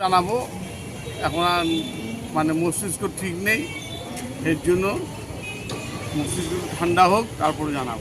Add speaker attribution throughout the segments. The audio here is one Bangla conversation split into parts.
Speaker 1: জানাব। এখন আর মানে মস্তিষ্ক ঠিক নেই এর জন্য মস্তিষ্ক ঠান্ডা হোক তারপরে জানাব।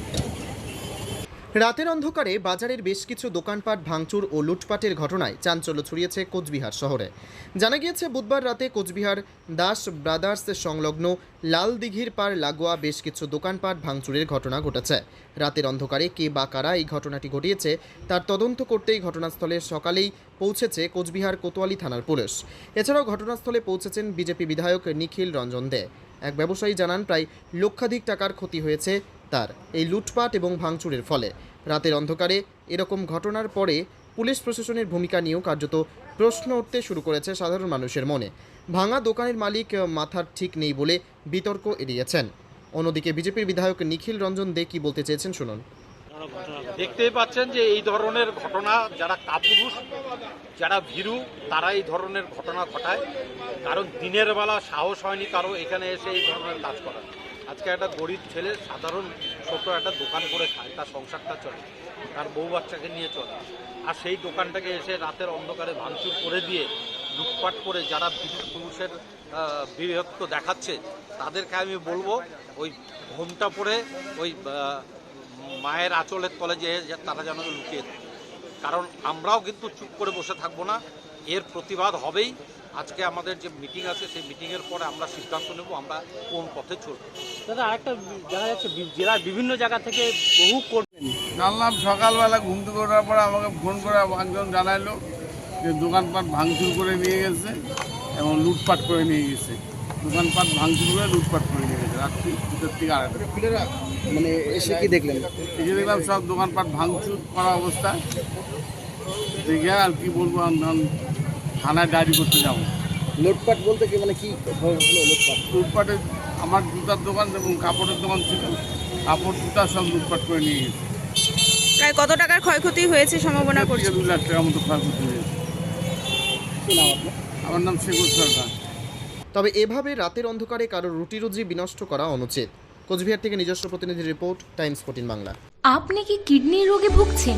Speaker 2: রাতের অন্ধকারে বাজারের বেশ কিছু দোকানপাট ভাঙচুর ও লুটপাটের ঘটনায় চাঞ্চল্য ছড়িয়েছে কোচবিহার শহরে। জানা গিয়েছে, বুধবার রাতে কোচবিহার দাস ব্রাদার্স সংলগ্ন লাল দিঘির পার লাগোয়া বেশ কিছু দোকানপাট ভাঙচুরের ঘটনা ঘটেছে। রাতের অন্ধকারে কে বা কারা এই ঘটনাটি ঘটিয়েছে, তার তদন্ত করতেই ঘটনাস্থলে সকালেই পৌঁছেছে কোচবিহার কোতোয়ালি থানার পুলিশ। এছাড়াও ঘটনাস্থলে পৌঁছেছেন বিজেপি বিধায়ক নিখিল রঞ্জন দে। এক ব্যবসায়ী জানান, প্রায় লক্ষাধিক টাকার ক্ষতি হয়েছে তার এই লুটপাট এবং ভাঙচুরের ফলে। রাতের অন্ধকারে এরকম ঘটনার পরে পুলিশ প্রশাসনের ভূমিকা নিয়েও কার্যত প্রশ্ন উঠতে শুরু করেছে সাধারণ মানুষের মনে। ভাঙা দোকানের মালিক মাথার ঠিক নেই বলে বিতর্ক এড়িয়েছেন। অন্যদিকে বিজেপির বিধায়ক নিখিল রঞ্জন দে কি বলতে চেয়েছেন শুনুন।
Speaker 3: দেখতেই পাচ্ছেন যে এই ধরনের ঘটনা, যারা কাপুরুষ, যারা ভীরু, তারা এই ধরনের ঘটনা ঘটায়। কারণ দিনের বেলা সাহস হয়নি কারও, এখানে এসে এই ধরনের কাজ করা আজকে একটা গরিব ছেলে, সাধারণ ছোট একটা দোকান করে খায়, তার সংসারটা চলে, তার বউ বাচ্চাকে নিয়ে চলে। আর সেই দোকানটাকে এসে রাতের অন্ধকারে ভাঙচুর করে দিয়ে লুটপাট করে যারা পুরুষের বীরত্ব দেখাচ্ছে, তাদেরকে আমি বলব, ওই ঘোমটা পরে ওই মায়ের আঁচলের তলে যে তারা যেন লুকিয়ে কারণ আমরাও কিন্তু চুপ করে বসে থাকব না এর প্রতিবাদ হবেই। আজকে আমাদের যে মিটিং আছে সেই মিটিংয়ের পরে আমরা সিদ্ধান্ত নেব আমরা কোন পথে চলব।
Speaker 4: দাদা আরেকটা দেখা যাচ্ছে জেলার বিভিন্ন জায়গা থেকে বহু
Speaker 1: জানলাম সকালবেলা ঘুম থেকে ওঠার পরে আমাকে ফোন করে একজন জানাইলো যে দোকানপাট ভাঙচুর করে নিয়ে গেছে এবং লুটপাট করে নিয়ে গেছে। দোকানপাট ভাঙচুর করে লুটপাট করে নিয়ে গেছে। রাত্রি দুটোর থেকে আড়াইটা
Speaker 5: মানে এসে কি দেখলেন?
Speaker 1: এই যে দেখলাম সব দোকানপাট ভাঙচুর করা অবস্থা দেখে আর কি বলব থানায় ডায়েরি করতে যাব।
Speaker 5: লুটপাট বলতে কি মানে কি হলো লুটপাট?
Speaker 1: লুটপাটে আমার জুতার দোকান এবং কাপড়ের দোকান ছিল কাপড় জুতা সব লুটপাট করে নিয়ে গেছে।
Speaker 6: প্রায় কত টাকার ক্ষয়ক্ষতি হয়েছে সম্ভাবনা করছে?
Speaker 1: দু লাখ টাকার মতো ক্ষয়ক্ষতি হয়েছে। আমার নাম শেখর সরকার
Speaker 2: তবে এভাবে রাতের অন্ধকারে কারও রুটি রুজি বিনষ্ট করা অনুচিত। কোচবিহার থেকে নিজস্ব প্রতিনিধি রিপোর্ট টাইমস ফোর্টিন বাংলা।
Speaker 7: আপনি কি কিডনির রোগে ভুগছেন?